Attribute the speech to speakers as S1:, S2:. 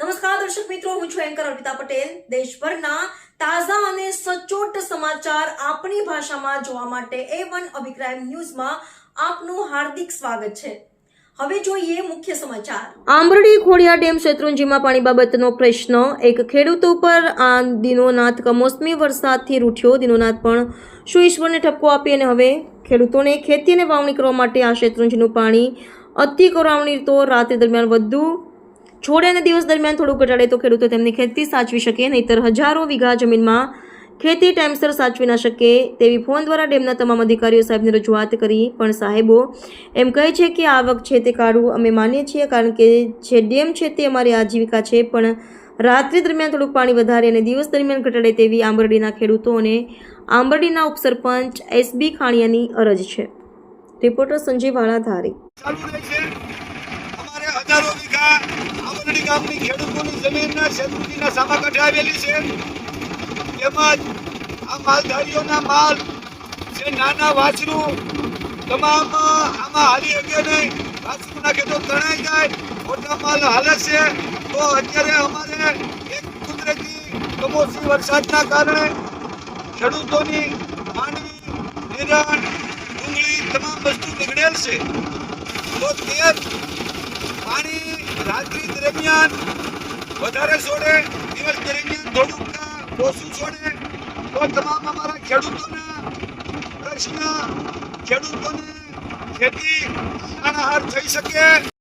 S1: નમસ્કાર, દર્શક મિત્રો, હું છું એન્કર અર્પિતા પટેલ. દેશભરના તાજા અને સચોટ સમાચાર આપણી ભાષામાં જોવા માટે એ વન અભિપ્રાય ન્યૂઝમાં આપનું હાર્દિક સ્વાગત છે. હવે જોઈએ મુખ્ય સમાચાર. આંબરડી ખોડિયા ડેમ શેત્રુંજીમાં પાણી બાબતનો પ્રશ્ન. એક ખેડૂત ઉપર આ દિનોનાથ કમોસમી વરસાદથી રૂઠ્યો. દિનોનાથ પણ શું ઈશ્વરને ઠપકો આપી અને હવે ખેડૂતોને ખેતી અને વાવણી કરવા માટે આ શેત્રુંજીનું પાણી અતિ કરાવણી તો રાત્રિ દરમિયાન વધુ છોડે અને દિવસ દરમિયાન થોડું ઘટાડે તો ખેડૂતો તેમની ખેતી સાચવી શકે, નહીતર હજારો વીઘા જમીનમાં ખેતી ટાઈમસર સાચવી ના શકે, તેવી ફોન દ્વારા ડેમના તમામ અધિકારીઓ સાહેબને રજૂઆત કરી. પણ સાહેબો એમ કહે છે કે આવક છે તે કાઢવું અમે માનીએ છીએ, કારણ કે જે ડેમ છે તે અમારી આજીવિકા છે, પણ રાત્રિ દરમિયાન થોડુંક પાણી વધારે અને દિવસ દરમિયાન ઘટાડે તેવી આંબરડીના ખેડૂતો અને આંબરડીના ઉપસરપંચ એસબી ખાણિયાની અરજ છે. રિપોર્ટર સંજય વાળા ધારી
S2: ચાલુ રહે છે. અમારે હજારો વીઘા આંબરડી ગામની ખેડૂતોની જમીનના શેત્રુજીના સામા કાંઠે છે. તેમજ આ માલધારીઓના માલ જે નાના વાછરું, તમામ આમાં હાલી શકે નહીં. વાછરું નાખે તણાઈ જાય, મોટા માલ હાલે છે. તો અત્યારે અમારે એક કુદરતી કમોસમી વરસાદના કારણે ખેડૂતોની માંડવી, નિરણ, ડુંગળી, તમામ વસ્તુ બગડેલ છે. તો તે પાણી રાત્રિ દરમિયાન વધારે છોડે, દિવસ દરમિયાન થોડુંક ઓછું છોડે, તો તમામ અમારા ખેડૂતોના પ્રશ્ન, ખેડૂતોને ખેતી નાણાહાર થઈ શકે.